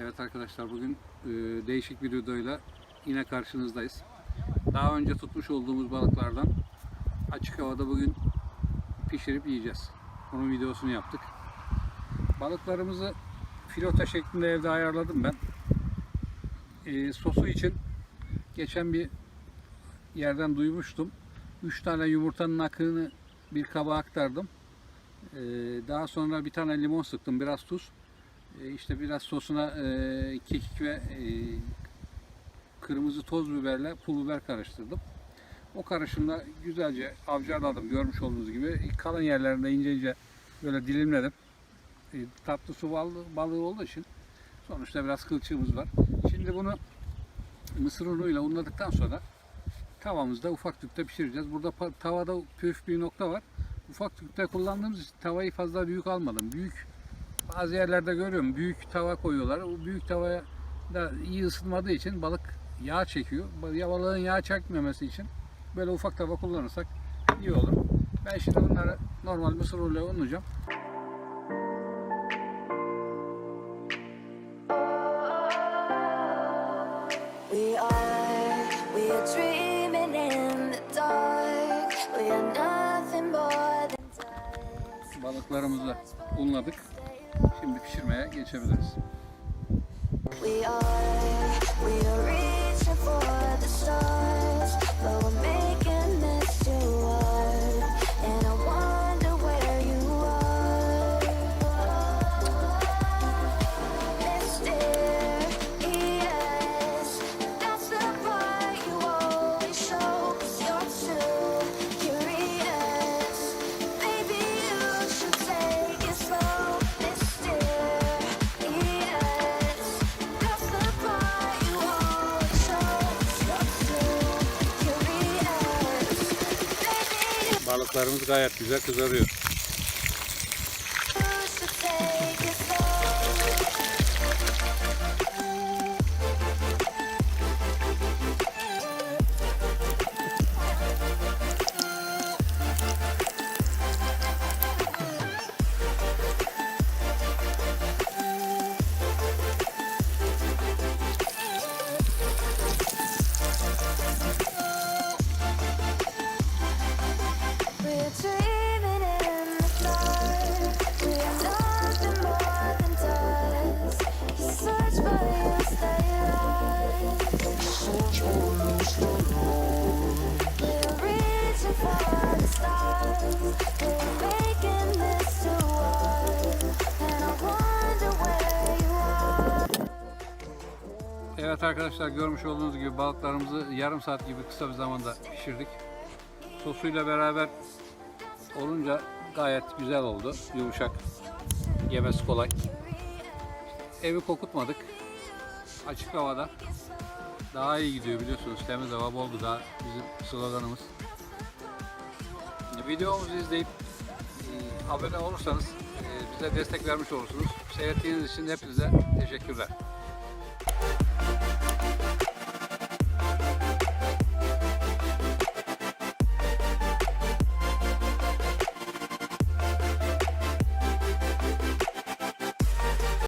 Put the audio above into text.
Evet arkadaşlar bugün e, değişik bir videoyla yine karşınızdayız. Daha önce tutmuş olduğumuz balıklardan açık havada bugün pişirip yiyeceğiz. Onun videosunu yaptık. Balıklarımızı filota şeklinde evde ayarladım ben. E, sosu için geçen bir yerden duymuştum. 3 tane yumurtanın akını bir kaba aktardım. E, daha sonra bir tane limon sıktım, biraz tuz. E, işte biraz sosuna e, kekik ve e, kırmızı toz biberle pul biber karıştırdım. O karışımda güzelce avcarladım görmüş olduğunuz gibi. Kalın yerlerinde ince ince böyle dilimledim. E, tatlı su balığı, olduğu için sonuçta biraz kılçığımız var. Şimdi bunu mısır unuyla unladıktan sonra tavamızda ufak tüpte pişireceğiz. Burada tavada püf bir nokta var. Ufak tüpte kullandığımız için tavayı fazla büyük almadım. Büyük bazı yerlerde görüyorum büyük tava koyuyorlar. O büyük tavaya da iyi ısıtmadığı için balık yağ çekiyor. Ya balığın yağ çekmemesi için böyle ufak tava kullanırsak iyi olur. Ben şimdi bunları normal mısır unuyla unlayacağım. We are, we are dreaming in the dark. We are nothing more than dust. Balıklarımızı unladık. Şimdi pişirmeye geçebiliriz. We are, we are reaching for the stars, Balıklarımız gayet güzel kızarıyor. Evet arkadaşlar görmüş olduğunuz gibi balıklarımızı yarım saat gibi kısa bir zamanda pişirdik. Sosuyla beraber olunca gayet güzel oldu. Yumuşak. Yemesi kolay. Evi kokutmadık. Açık havada. Daha iyi gidiyor biliyorsunuz. Temiz hava bol gıda bizim sloganımız. Videomuzu izleyip e, abone olursanız e, bize destek vermiş olursunuz. Seyrettiğiniz için hepinize teşekkürler.